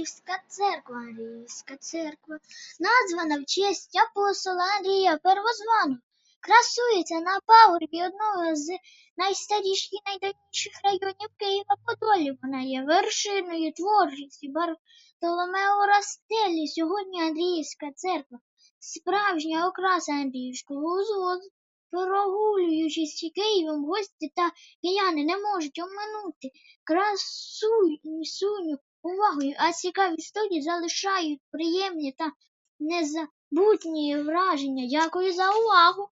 Андріївська церква, Андріївська церква, названа в честь апостола Андрія Первозваного. Красується на пагорбі одного з найстаріших і найдавніших районів Києва Подолі. Вона є вершиною творчості Бартоломео Растелі. Сьогодні Андріївська церква справжня окраса Андріївського узвозу. Прогулюючись Києвом, гості та кияни не можуть оминути красуню увагою, а цікаві історії залишають приємні та незабутні враження. Дякую за увагу!